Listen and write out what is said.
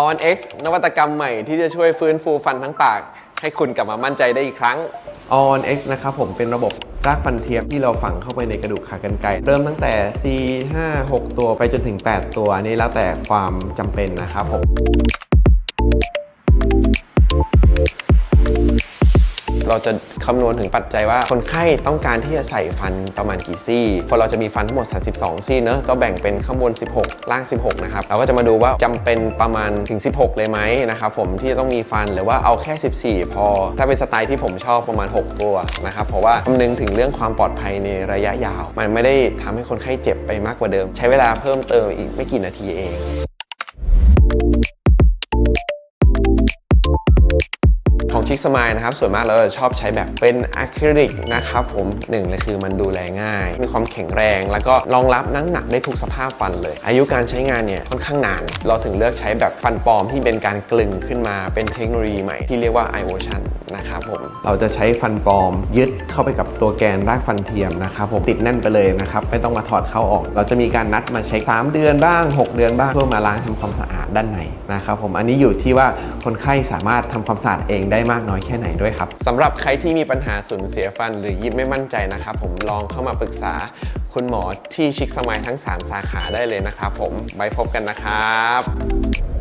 On X นวัตกรรมใหม่ที่จะช่วยฟื้นฟูฟันทั้งปาก ให้คุณกลับมามั่นใจได้อีกครั้ง On X นะครับผมเป็นระบบรากฟันเทียมที่เราฝังเข้าไปในกระดูกขากรรไกรเริ่มตั้งแต่ C 5 6 ตัวไปจนถึง 8 ตัว อันนี้แล้วแต่ความจำเป็นนะครับผม เราจะคำนวณถึงปัจจัยว่า คนไข้ต้องการที่จะใส่ฟันประมาณกี่ซี่พอเราจะมีฟันทั้งหมด 32 ซี่เนอะก็แบ่งเป็นข้างบน 16 ล่าง 16 นะครับ เราก็จะมาดูว่าจำเป็นประมาณถึง 16 เลยไหมนะครับผมที่จะต้องมีฟันหรือว่าเอาแค่ 14 พอ ถ้าเป็นสไตล์ที่ผมชอบประมาณ 6 ตัวนะครับเพราะว่าคำนึงถึงเรื่องความปลอดภัยในระยะยาว มันไม่ได้ทำให้คนไข้เจ็บไปมากกว่าเดิม ใช้เวลาเพิ่มเติมอีกไม่กี่นาทีเอง ของชิคสมายนะครับส่วนมากเราจะชอบใช้แบบเป็นอะคริลิกนะครับผมหนึ่งเลยคือมันดูแลง่าย มีความแข็งแรง แล้วก็รองรับน้ำหนักได้ทุกสภาพฟันเลย อายุการใช้งานเนี่ยค่อนข้างนาน เราถึงเลือกใช้แบบฟันปลอมที่เป็นการกลึงขึ้นมาเป็นเทคโนโลยีใหม่ที่เรียกว่า iOcean นะครับผมเราจะใช้ฟันปลอมยึดเข้าไปกับตัวแกนรากฟันเทียมนะครับผมติดแน่นไปเลยนะครับไม่ต้องมาถอดเข้าออก เราจะมีการนัดมาเช็ค3เดือนบ้าง 6 เดือนบ้างเพื่อมาล้างทำความสะอาดด้านในนะครับผมอันนี้อยู่ที่ว่าคนไข้สามารถทำความสะอาดเองได้มากากน้อยแค่ไหนด้วยครับสำหรับใครที่มีปัญหาสูญเสียฟันหรือยิ้มไม่มั่นใจนะครับผมลองเข้ามาปรึกษาคุณหมอที่ชิคสมัยทั้ง 3 สาขาได้เลยนะครับผมไว้พบกันนะครับ